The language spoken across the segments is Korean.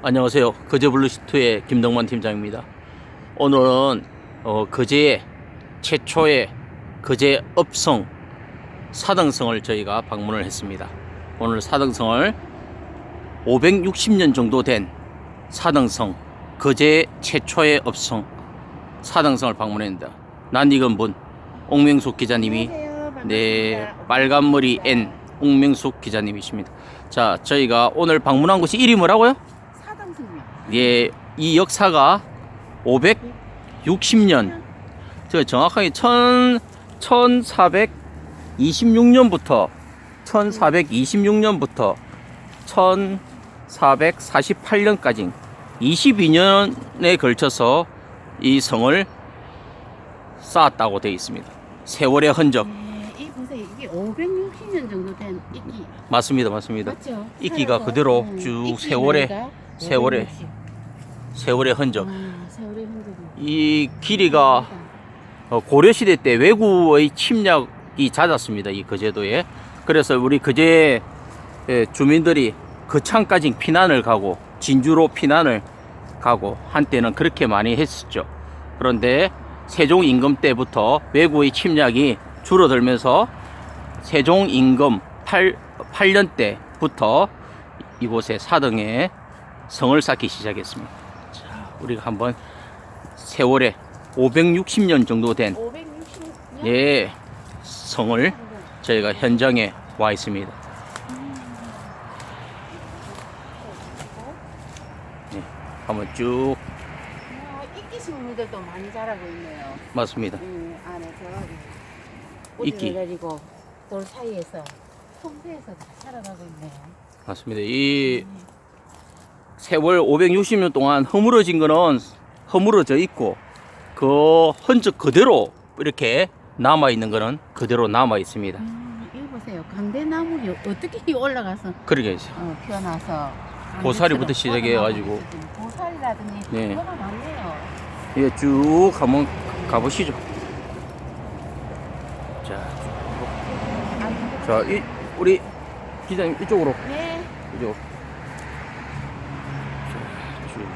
안녕하세요. 거제블루시트의 김동만 팀장입니다. 오늘은 어, 거제의 최초의 거제 업성 사등성을 저희가 방문을 했습니다. 오늘 사등성을 560년 정도 된 사등성 거제 최초의 업성 사등성을 방문했습니다. 낯익은 분 옥명숙 기자님이 네 빨간머리 N 옥명숙 기자님이십니다. 자 저희가 오늘 방문한 곳이 이름이 뭐라고요? 예, 이 역사가 560년, 저 정확하게 1000, 1426년부터 1426년부터 1448년까지 22년에 걸쳐서 이 성을 쌓았다고 되어 있습니다. 세월의 흔적 네, 이 보세요. 이게 560년 정도 된 이끼. 맞습니다, 맞습니다. 맞죠? 이끼가 그대로 음, 쭉 이끼 세월의 560. 세월의 흔적. 아, 세월의 흔적이. 이 길이가 어, 고려시대 때 외구의 침략이 잦았습니다. 이 거제도에. 그래서 우리 거제 예, 주민들이 거창까지 피난을 가고 진주로 피난을 가고 한때는 그렇게 많이 했었죠. 그런데 세종 임금 때부터 외구의 침략이 줄어들면서 세종 임금 8, 8년 때부터 이곳에 사등에 성을 쌓기 시작했습니다. 자, 우리가 한번 세월에 560년 정도 된 560년. 예, 성을 저희가 현장에 와 있습니다. 네, 한번 쭉 아, 이끼 식물들도 많이 자라고 있네요. 맞습니다. 음, 안에서 이끼. 내리고 돌 사이에서 통세에서 다 자라가고 있네요. 맞습니다. 이 세월 560년 동안 허물어진 거는 허물어져 있고 그 흔적 그대로 이렇게 남아 있는 거는 그대로 남아 있습니다. 음, 이거 보세요. 강대나물이 어떻게 올라가서 그러게 이제 어, 피어나서 고사리부터 시작해 가지고. 고사리라든지 네. 뭐가 많네요. 이게 쭉 한번 가보시죠. 자, 아, 자, 이 우리 기자님 이쪽으로 네. 이쪽. 자, 쭉.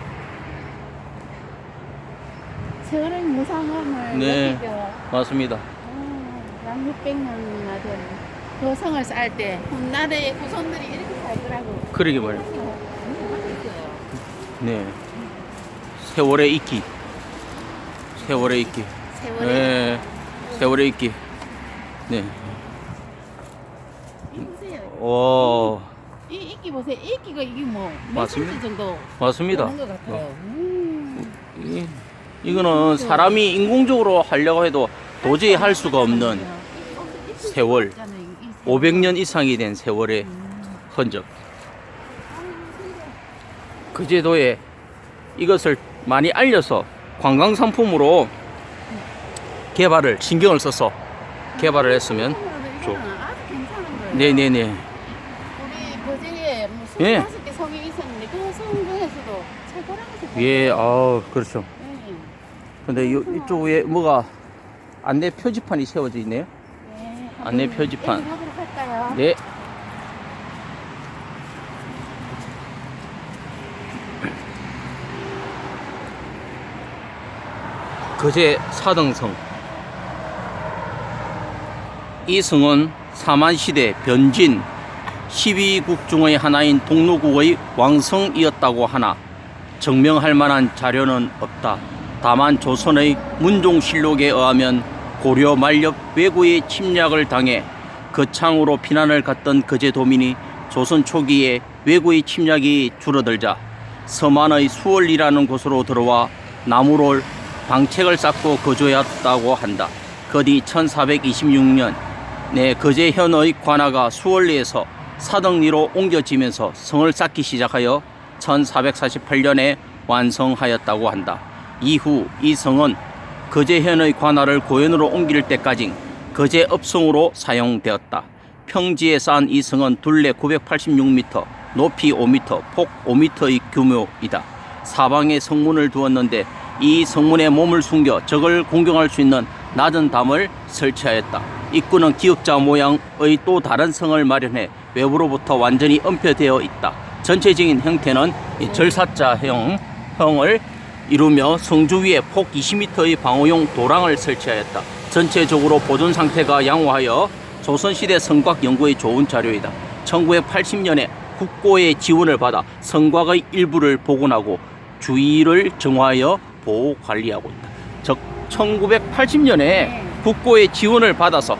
세월의 무상함을 네. 느끼죠. 맞습니다. 어, 약 600년이나 된 도성을 쌓을 때 훗날의 후손들이 이렇게 살더라고. 그러게. 있어요. 네. 세월의 이끼. 세월의 이끼. 세월의 네. 세월의 이끼. 네. 이 보세요. 와, 이 이끼 보세요. 이 이끼가 이게 뭐몇 맞습니다. 정도 맞습니다. 되는 것 같아요. 음. 이, 이거는 사람이 인공적으로 하려고 해도 도저히 할 수가 없는 세월. 500년 이상이 된 세월의 흔적. 그 제도에 이것을 많이 알려서 관광 상품으로 개발을 신경을 써서 개발을 했으면 좋-. 네네네 우리 거제에 뭐 예. 25개 성이 있었는데 그성 중에서도 최고라고 생각해요. 예, 아 그렇죠. 네. 근데 이, 이쪽 위에 뭐가 안내 표지판이 세워져 있네요. 네. 안내 한번 표지판. 네. 거제 사등성. 이 성은 사만시대 변진 12국 중의 하나인 동로국의 왕성이었다고 하나 증명할 만한 자료는 없다. 다만 조선의 문종실록에 의하면 고려 말엽 왜구의 침략을 당해 거창으로 피난을 갔던 거제도민이 조선 초기에 왜구의 침략이 줄어들자 서만의 수월이라는 곳으로 들어와 나무를 방책을 쌓고 거주했다고 한다. 그뒤 1426년 내 거제현의 관아가 수월리에서 사등리로 옮겨지면서 성을 쌓기 시작하여 1448년에 완성하였다고 한다. 이후 이 성은 거제현의 관아를 고현으로 옮길 때까지 거제읍성으로 사용되었다. 평지에 쌓은 이 성은 둘레 986m, 높이 5m, 폭 5m의 규모이다. 사방에 성문을 두었는데 이 성문에 몸을 숨겨 적을 공격할 수 있는 낮은 담을 설치하였다. 입구는 기역자 모양의 또 다른 성을 마련해 외부로부터 완전히 엄폐되어 있다. 전체적인 형태는 이 절사자형 형을 이루며 성주 위에 폭 20m의 방어용 도랑을 설치하였다. 전체적으로 보존 상태가 양호하여 조선시대 성곽 연구에 좋은 자료이다. 1980년에 국고의 지원을 받아 성곽의 일부를 복원하고 주위를 정화하여 보호 관리하고 있다. 즉 1980년에 네. 국고의 지원을 받아서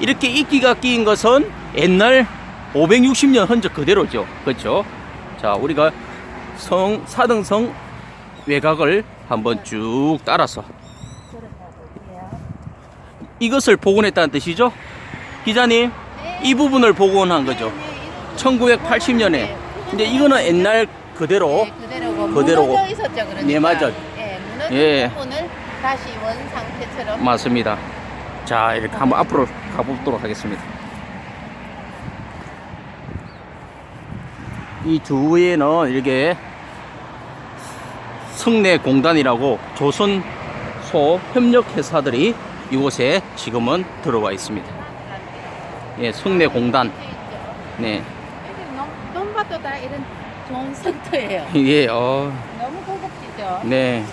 이렇게 이끼가 끼인 것은 옛날 560년 흔적 그대로죠. 그렇죠? 자, 우리가 성 사등성 외곽을 한번 쭉 따라서 이것을 복원했다는 뜻이죠? 기자님, 이 부분을 복원한 거죠. 1980년에. 근데 이거는 옛날 그대로 네, 그대로고 그대로고. 무너져 있었죠 그러니까. 네, 맞아. 예, 무너진 예. 부분을 다시 원 상태처럼 맞습니다. 자, 이렇게 한번 앞으로 가보도록 하겠습니다. 이 주위에는 이렇게 성내공단이라고 조선소 협력회사들이 이곳에 지금은 들어와 있습니다. 예, 성내공단. 네. 여기 넘- 넘봐도 다 이런 좋은 상태예요. 예, 어, 너무 고급지죠. 네.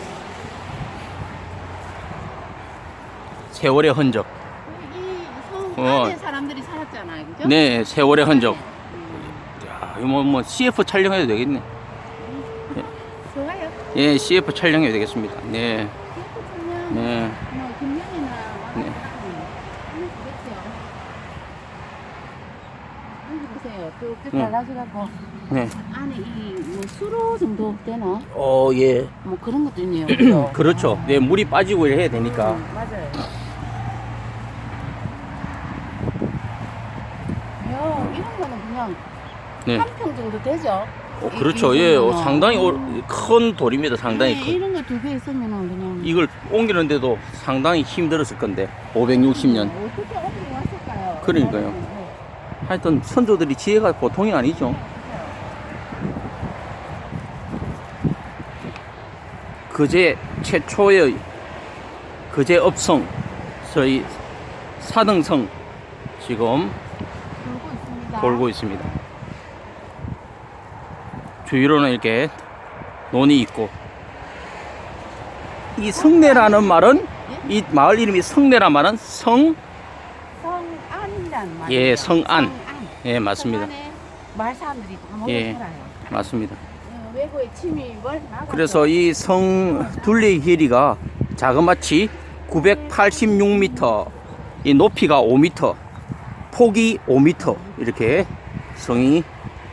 세월의 흔적. 이성 어. 안에 사람들이 살았잖아요, 그죠? 네, 세월의 흔적. 음, 야, 이거 뭐, 뭐 CF 촬영해도 되겠네. 예, CF 촬영해도 되겠습니다. 네, 네, 네. 보세요. 쭉쭉 네. 갈라져갖고 네. 안에 이뭐 수로 정도 되나? 어, 예. 뭐 그런 것도 있네요. 그죠? 그렇죠. 네, 물이 빠지고 해야 되니까. 음, 맞아요. 요 이런 거는 그냥 네. 한 평 정도 되죠? 어, 이- 그렇죠. 이 예, 어. 상당히 오- 음. 큰 돌입니다. 상당히 네, 큰. 이런 거 두 개 있으면은 그냥 이걸 옮기는데도 상당히 힘들었을 건데, 560년. 어떻게 어디 왔을까요? 그러니까요. 네. 하여튼 선조들이 지혜가 보통이 아니죠. 그제 최초의 그제 업성, 저희 사등성 지금 돌고 있습니다. 돌고 있습니다. 주위로는 이렇게 논이 있고 이 성내라는 말은 이 마을 이름이 성내란 말은 성 성안이란 말이에요. 예, 성안. 예, 맞습니다. 마을 사람들이 다 모여 예. 살아요. 맞습니다. 어, 외부의 침입을 막아. 그래서 이 성 둘레 길이가 자그마치 986m, 이 높이가 5m, 폭이 5m 이렇게 성이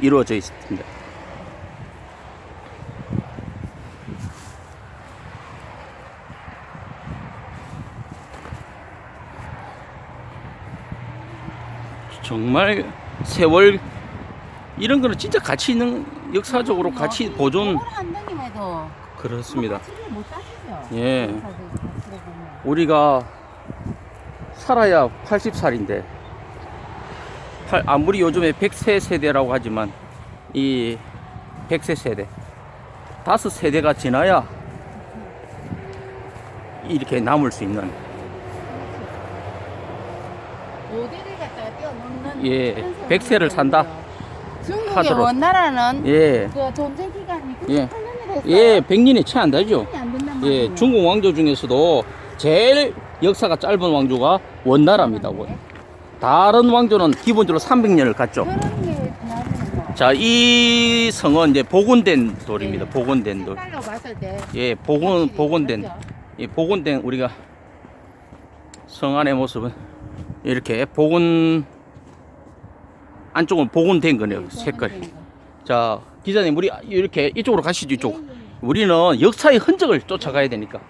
이루어져 있습니다. 정말 세월 이런 거는 진짜 가치 있는 역사적으로 가치 보존. 한 덩이에도. 그렇습니다. 예. 우리가 살아야 80살인데. 아무리 요즘에 100세 세대라고 하지만 이 100세 세대 다섯 세대가 지나야 이렇게 남을 수 있는 모델을 갖다가 뛰어넘는 예, 백세를 산다. 중국의 하도록. 원나라는 예, 그 존재 기간이 예. 98년을 했어요. 예, 100년에 채안 달죠. 안 된단 말이에요. 예, 중국 왕조 중에서도 제일 역사가 짧은 왕조가 원나라입니다. 원. 다른 왕조는 기본적으로 300년을 갔죠. 그런 게 지나면 뭐 자, 이 성은 이제 복원된 돌입니다. 네. 복원된 돌. 색깔로 봤을 때 예, 복원 복원된 그렇죠. 이 복원된 우리가 성 안의 모습은 이렇게 복원 안쪽은 복원된 거네요. 네, 색깔이. 자, 기자님 우리 이렇게 이쪽으로 가시죠. 이쪽. 우리는 역사의 흔적을 쫓아가야 되니까.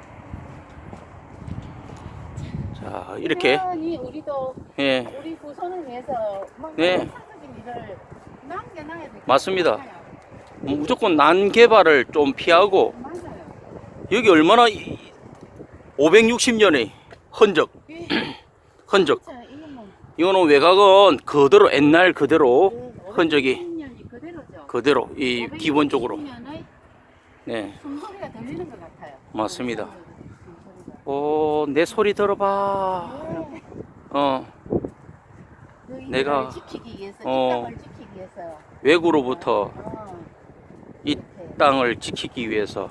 자, 이렇게 당연히 우리도 예, 우리 후손을 위해서 막 네. 일을 남겨놔야 될 맞습니다. 무조건 난 개발을 좀 피하고 맞아요. 여기 얼마나 560년의 흔적, 예, 흔적. 진짜 이거 뭐 이거는 외곽은 그대로 옛날 그대로 흔적이 560년이 그대로죠. 그대로 이 기본적으로 560년의 네. 숨소리가 들리는 것 같아요. 맞습니다. 숨소리가. 오, 내 소리 들어봐. 어, 그 내가, 이거를 지키기 위해서 어, 이 땅을 지키기 위해서 외구로부터 어, 이 땅을 지키기 위해서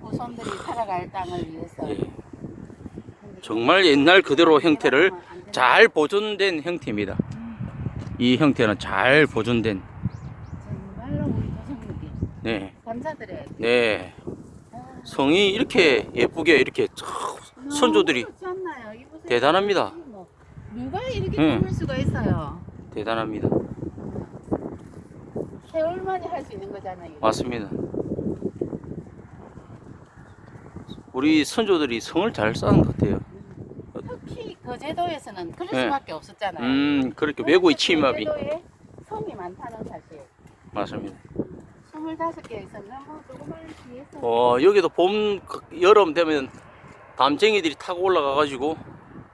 후손들이 살아갈 땅을 위해서. 예, 정말 옛날 그대로 형태를 잘 보존된 형태입니다. 이 형태는 잘 보존된 정말로 우리 조상님께 네, 감사드려야 돼. 네 아, 성이 이렇게 예쁘게 이렇게 촥 선조들이? 이 보세요. 대단합니다. 뭐, 누가 이렇게 응. 꾸밀 수가 있어요? 대단합니다. 세월만에 할수 있는 거잖아요. 맞습니다. 우리 선조들이 성을 잘 쌓은 것 같아요. 특히 거제도에서는 그럴 네. 수밖에 없었잖아요. 음, 그렇게 외고의 침입이 성이 많다는 사실. 맞습니다. 25개 있었나? 뭐 조그만 뒤에서 어, 여기도 봄, 그, 여름 되면 담쟁이들이 타고 올라가가지고,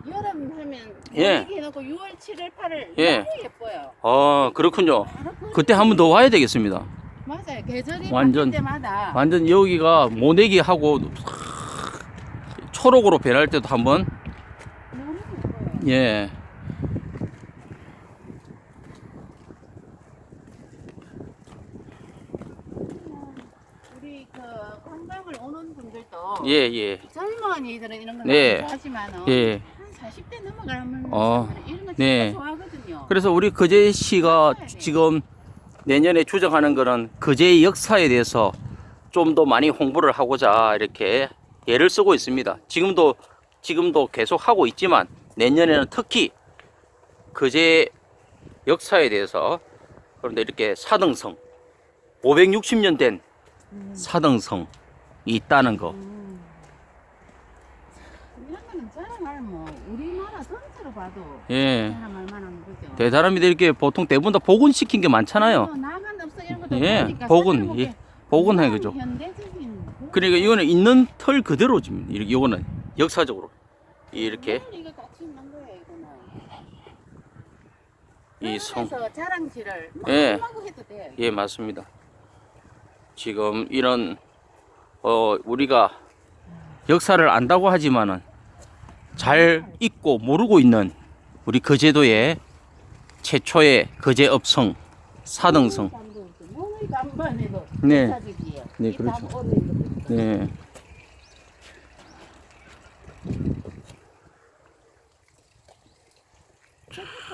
여름 하면 예. 해놓고 6월, 7월, 8월 예. 너무 예뻐요. 아, 그렇군요. 바로 그- 그때 한 번 더 와야 되겠습니다. 맞아요. 계절이 완전- 바뀔 때마다 완전 여기가 모내기 하고, 초록으로 변할 때도 한번, 예. 우리 그 관광을 오는 분들도 예, 예. 젊은 이들은 이런 거 네. 많이 좋아하지만 예. 한 40대 넘어가면 어, 이런 거 진짜 네. 좋아하거든요. 그래서 우리 거제시가 지금 내년에 주정하는 거는 거제의 역사에 대해서 좀 더 많이 홍보를 하고자 이렇게 애를 쓰고 있습니다. 지금도 지금도 계속 하고 있지만 내년에는 특히 거제 역사에 대해서 그런데 이렇게 사등성 560년 된 음. 사등성이 있다는 거. 음. 이런 거는 자랑할 뭐 우리나라 전체로 봐도 예. 자랑할 만한 거죠. 대단합니다. 이렇게 보통 대부분 다 복원시킨 게 많잖아요. 또 나만 없어 이런 것도 예, 보니까 복원, 예, 그죠. 현대적인 그러니까 이거는 있는 털 그대로 지금 이거는 역사적으로 이렇게 이거 같이 있는 거예요 이거는. 이 성. 그래서 자랑질을 예. 해도 돼. 예 맞습니다. 지금 이런 어 우리가 역사를 안다고 하지만은 잘 잊고 모르고 있는 우리 거제도의 최초의 거제 업성 사등성. 네. 네, 이 그렇죠. 네.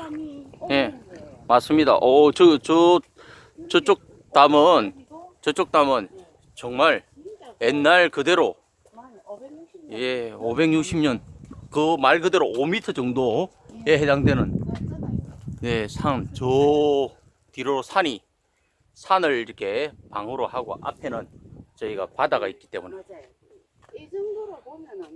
색감이 예. 맞습니다. 오, 저, 저, 저쪽 담은, 저쪽 담은 정말 옛날 그대로, 만 560년 예, 560년, 그 말 그대로 5m 정도에 해당되는, 맞잖아요. 예, 산, 저 뒤로 산이, 산을 이렇게 방으로 하고 앞에는 저희가 바다가 있기 때문에.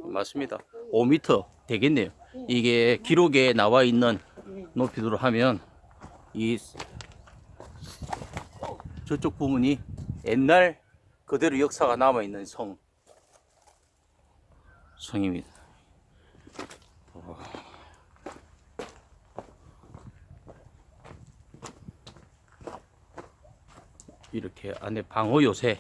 맞습니다. 거의- 5m 되겠네요. 이게 기록에 나와 있는 예. 높이로 하면 이 저쪽 부분이 옛날 그대로 역사가 남아 있는 성 성입니다. 어. 이렇게 안에 방어 요새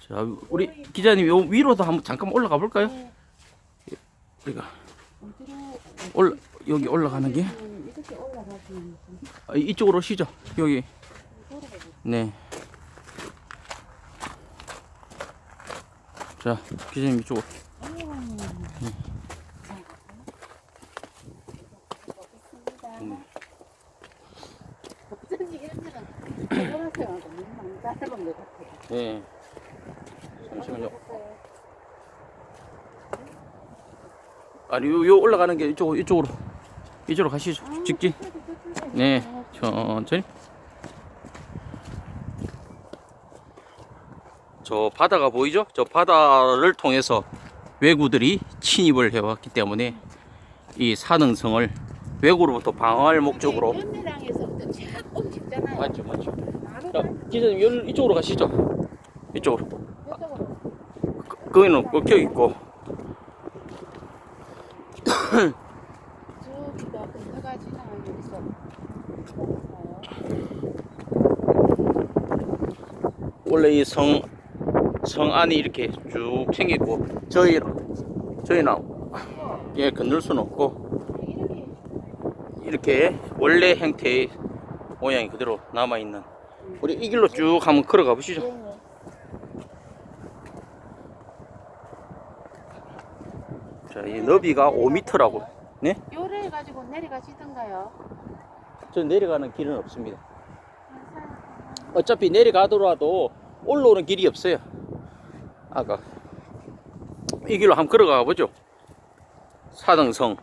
자 우리 기자님 요 위로도 한번 잠깐 올라가 볼까요? 어디로 올라 여기 올라가는 게 아, 이쪽으로 오시죠. 여기 네. 자 기자님 이쪽으로. 네. 네. 잠시만요. 아니 요, 요 올라가는 게 이쪽 이쪽으로 이쪽으로 가시죠. 직진. 네. 천천히. 저 바다가 보이죠? 저 바다를 통해서 외구들이 침입을 해왔기 때문에 이 산흥성을 외구로부터 방어할 목적으로. 맞죠, 맞죠. 자, 기자님 여 이쪽으로 가시죠. 이쪽으로. 거기는 꺾여 있고. 저기가 근처가 지나면 여기서 원래 이 성, 성 안이 이렇게 쭉 생기고, 저희, 저희는, 예, 건널 수는 없고, 이렇게 원래 형태의 모양이 그대로 남아 있는 우리 이 길로 쭉 한번 걸어가 보시죠. 자, 이 너비가 5m라고. 네? 요래 해가지고 내려가시던가요? 저 내려가는 길은 없습니다. 어차피 내려가더라도 올라오는 길이 없어요. 아까 이 길로 한번 걸어가 보죠. 사등성,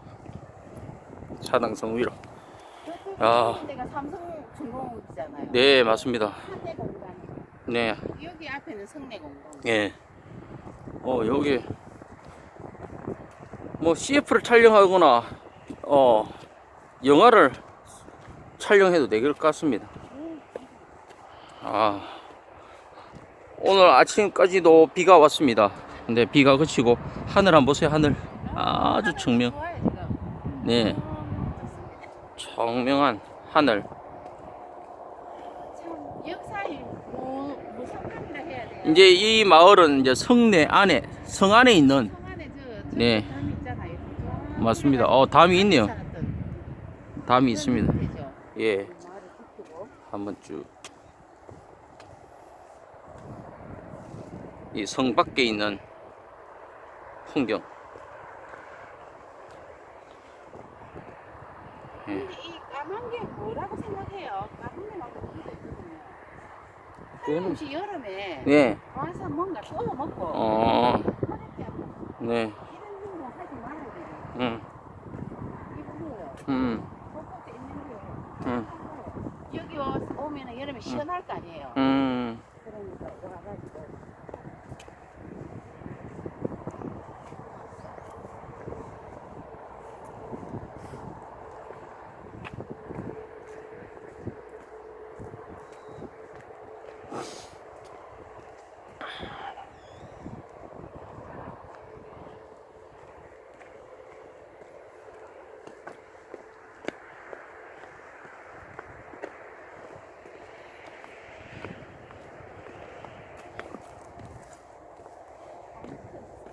사등성 위로. 아. 삼성 중공업이잖아요. 네, 맞습니다. 네, 여기 앞에는 성내공단. 예. 어 여기 뭐 CF를 촬영하거나 어 영화를 촬영해도 될것 같습니다. 아 오늘 아침까지도 비가 왔습니다. 근데 비가 그치고 하늘 한번 보세요 하늘 아주 청명. 네. 청명한 하늘. 이제 이 마을은 이제 성내 안에 성 안에 있는 네. 네. 맞습니다. 어 담이 있네요. 담이 있습니다. 예. 마을을 지키고. 한번 쭉. 이 성 밖에 있는 풍경. 예. 이 까만 게 뭐라고 생각해요? 까만 게 나고 그런 거 있거든요. 그거는- 혹시 여름에 네. 와서 뭔가 구워 먹고 어, 네. 이런 행동 하지 말아야 음, 여기 오- 오면은 여름에 시원할 거 아니에요. 음. 그러니까 와가지고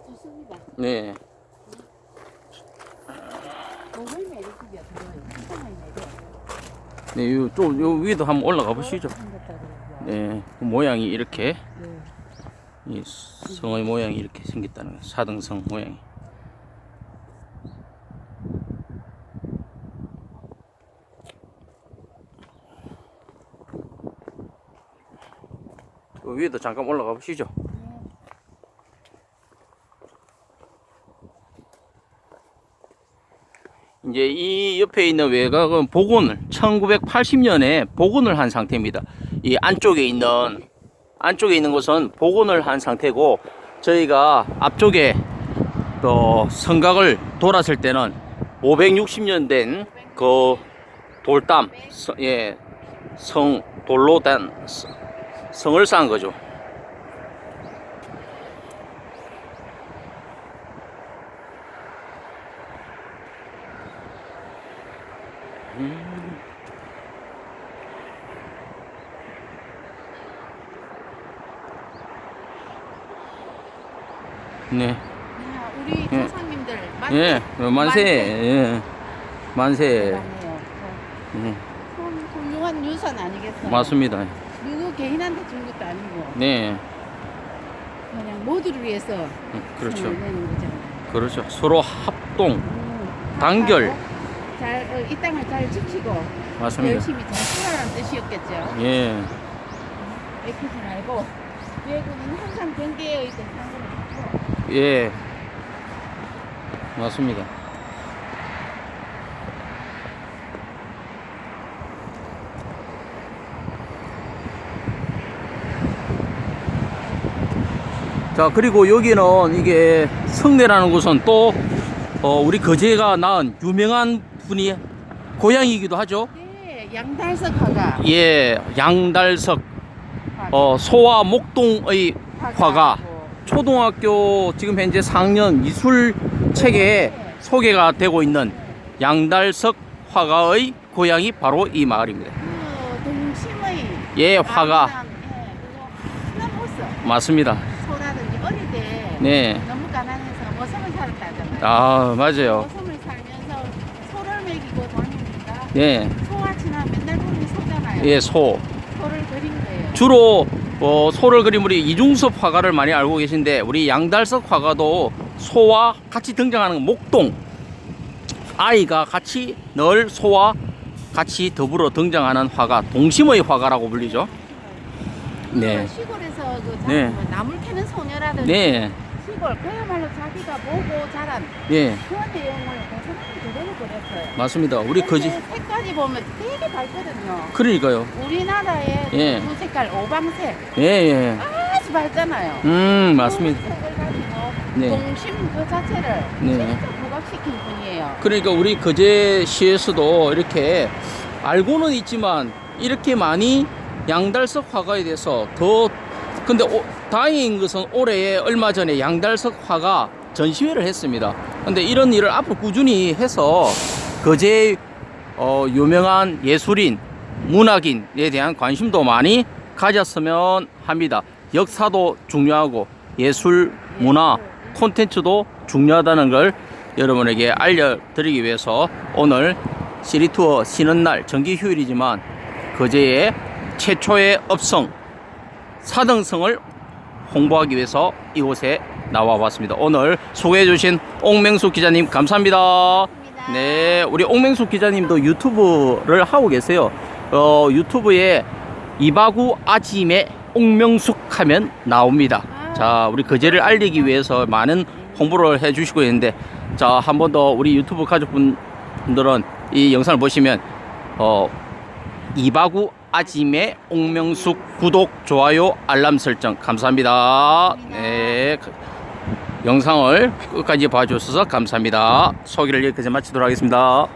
좋습니다. 네. 네, 요, 좀, 요 위도 한번 올라가 보시죠. 네. 그 모양이 이렇게, 네. 이 성의 모양이 이렇게 생겼다는 거예요. 사등성 모양이. 그 위에도 잠깐 올라가 보시죠. 이제 이 옆에 있는 외곽은 복원을 1980년에 복원을 한 상태입니다. 이 안쪽에 있는 안쪽에 있는 곳은 복원을 한 상태고 저희가 앞쪽에 또 성곽을 돌았을 때는 560년 된 그 돌담 서- 예, 성 돌로 된 서- 성을 쌓은 거죠. 네. 야, 우리 예. 조상님들 만세. 예, 어, 만세. 예. 만세. 대단해요. 예, 참 훌륭한 유산 아니겠어요? 맞습니다. 누구 개인한테 준 것도 아니고 네. 그냥 모두를 위해서 음, 그렇죠. 손을 내는 거잖아요. 그렇죠. 서로 합동. 음, 단결. 하고 잘, 어, 이 땅을 잘 지키고 맞습니다. 열심히 잘 살아라는 뜻이었겠죠. 예. 애프지 말고 외국은 항상 경계에 갖고 예. 맞습니다. 자, 그리고 여기는 이게 성내라는 곳은 또, 어, 우리 거제가 낳은 유명한 분이 고향이기도 하죠. 네, 양달석 화가 예, 양달석, 어, 소와 목동의 화가. 초등학교 지금 현재 4학년 미술 책에 소개가 되고 있는 양달석 화가의 고향이 바로 이 마을입니다. 그 동심의 예, 화가 예, 맞습니다. 소라든지 어릴 때 네. 너무 가난해서 모성을 살았다 하잖아요. 아, 맞아요. 모성을 살면서 소를 먹이고 다니니까 예, 소와 지나 맨날 보는 소잖아요. 예, 소. 소를 그린 거예요. 주로 어, 소를 그린 우리 이중섭 화가를 많이 알고 계신데 우리 양달석 화가도 소와 같이 등장하는 목동 아이가 같이 늘 소와 같이 더불어 등장하는 화가 동심의 화가라고 불리죠. 네. 시골에서 그 네. 자라면 나물 캐는 소녀라든지 네, 시골 그야말로 자기가 보고 자란 예, 그런 내용을 그렸어요. 맞습니다. 우리 거지 색깔이 보면 되게 밝거든요. 그러니까요. 우리나라의 예. 두 색깔 오방색 예, 예. 아주 밝잖아요. 음, 맞습니다. 그 색을 가지고 네. 동심 그 자체를 네. 진짜 부각시킨 분이에요. 그러니까 우리 거제시에서도 이렇게 알고는 있지만 이렇게 많이 양달석 화가에 대해서 더 근데 오- 다행인 것은 올해 얼마 전에 양달석 화가 전시회를 했습니다. 근데 이런 일을 앞으로 꾸준히 해서 거제 어, 유명한 예술인, 문학인에 대한 관심도 많이 가졌으면 합니다. 역사도 중요하고 예술, 문화, 콘텐츠도 중요하다는 걸 여러분에게 알려드리기 위해서 오늘 시리투어 쉬는 날 정기 휴일이지만 거제의 최초의 업성 사등성을 홍보하기 위해서 이곳에 나와 봤습니다. 오늘 소개해 주신 옥맹숙 기자님 감사합니다. 감사합니다. 네, 우리 옥맹숙 기자님도 유튜브를 하고 계세요. 어, 유튜브에 이바구 아짐의 옥명숙 하면 나옵니다. 자, 우리 거제를 알리기 위해서 많은 홍보를 해 주시고 있는데, 자, 한 번 더 우리 유튜브 가족분들은 이 영상을 보시면, 어, 이바구 아짐의 옥명숙 구독, 좋아요, 알람 설정 감사합니다. 네. 영상을 끝까지 봐주셔서 감사합니다. 소개를 여기까지 마치도록 하겠습니다.